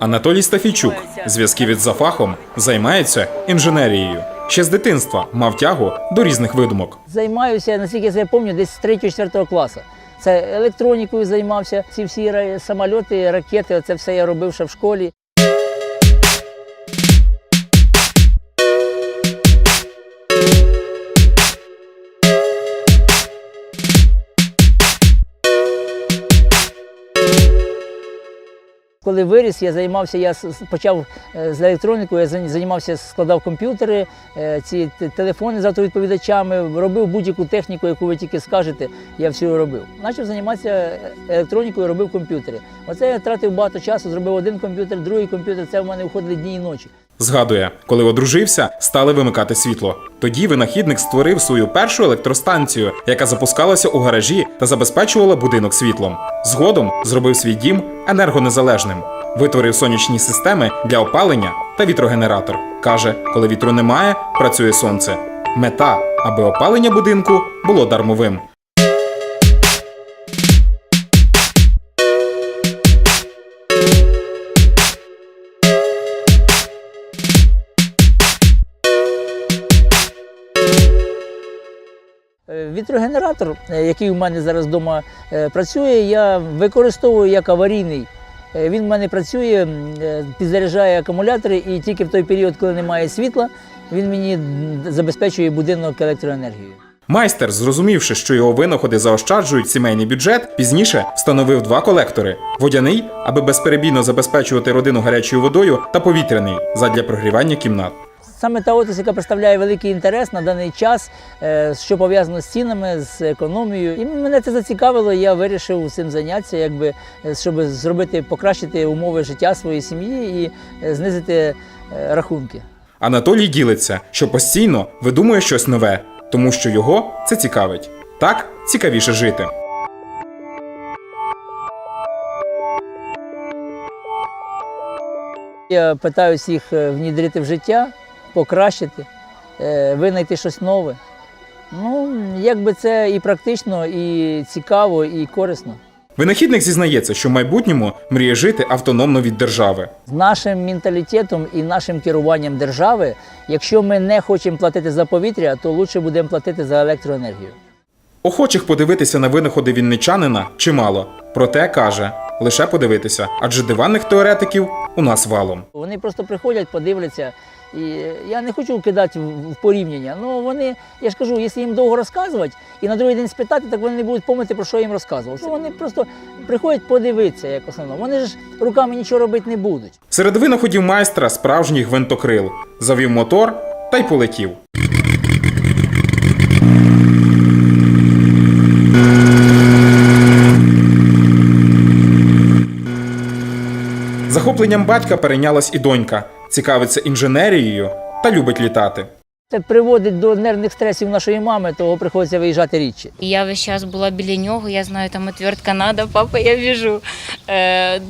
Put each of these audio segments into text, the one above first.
Анатолій Стафійчук, зв'язки за фахом, займається інженерією. Ще з дитинства мав тягу до різних видумок. Займаюся, наскільки я пам'ятаю, десь з 3-4 класу. Це електронікою займався. Ці всі самольоти, ракети, це все я робив ще в школі. Коли виріс, я займався, я почав е, з електронікою, я займався, складав комп'ютери, е, ці телефони з автовідповідачами, робив будь-яку техніку, яку ви тільки скажете, я всю робив. Почав займатися електронікою, робив комп'ютери. Оце я тратив багато часу, зробив один комп'ютер, другий комп'ютер, це в мене входили дні і ночі. Згадує, коли одружився, стали вимикати світло. Тоді винахідник створив свою першу електростанцію, яка запускалася у гаражі та забезпечувала будинок світлом. Згодом зробив свій дім енергонезалежним, витворив сонячні системи для опалення та вітрогенератор. Каже, коли вітру немає, працює сонце. Мета, аби опалення будинку було дармовим. Вітрогенератор, е, який у мене зараз вдома е, працює, я використовую як аварійний. Е, Він в мене працює, е, підзаряджає акумулятори, і тільки в той період, коли немає світла, він мені забезпечує будинок електроенергією. Майстер, зрозумівши, що його винаходи заощаджують сімейний бюджет, пізніше встановив два колектори: водяний, аби безперебійно забезпечувати родину гарячою водою, та повітряний задля прогрівання кімнат. Саме та отрасль, яка представляє великий інтерес на даний час, е, що пов'язано з цінами, з економією. І мене це зацікавило. Я вирішив цим зайнятися, якби е, щоб зробити, покращити умови життя своєї сім'ї і е, знизити рахунки. Анатолій ділиться, що постійно видумує щось нове, тому що його це цікавить. Так цікавіше жити. Я питаюся їх внідрити в життя, покращити, е, винайти щось нове. Ну, якби це і практично, і цікаво, і корисно. Винахідник зізнається, що в майбутньому мріє жити автономно від держави. З нашим менталітетом і нашим керуванням держави, якщо ми не хочемо платити за повітря, то краще будемо платити за електроенергію. Охочих подивитися на винаходи вінничанина чимало. Проте каже, лише подивитися, адже диванних теоретиків у нас валом. Вони просто приходять, подивляться. І я не хочу кидати в порівняння. Ну вони, я ж кажу, якщо їм довго розказувати і на другий день спитати, так вони не будуть пам'ятати, про що їм розказував. Ну, Вони просто приходять подивитися, як основно. Вони ж руками нічого робити не будуть. Серед винаходів майстра справжній гвинтокрил. Завів мотор та й полетів. Захопленням батька перейнялась і донька, цікавиться інженерією та любить літати. Це приводить до нервних стресів нашої мами, того приходиться виїжджати рідше. Я весь час була біля нього, я знаю, там отвертка надо, папа, я біжу. Е,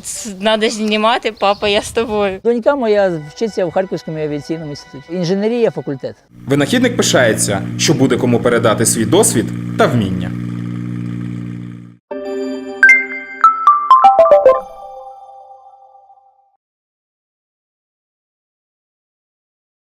надо знімати, папа, я з тобою. Донька моя вчиться в Харківському авіаційному інституті. Інженерія факультет. Винахідник пишається, що буде кому передати свій досвід та вміння.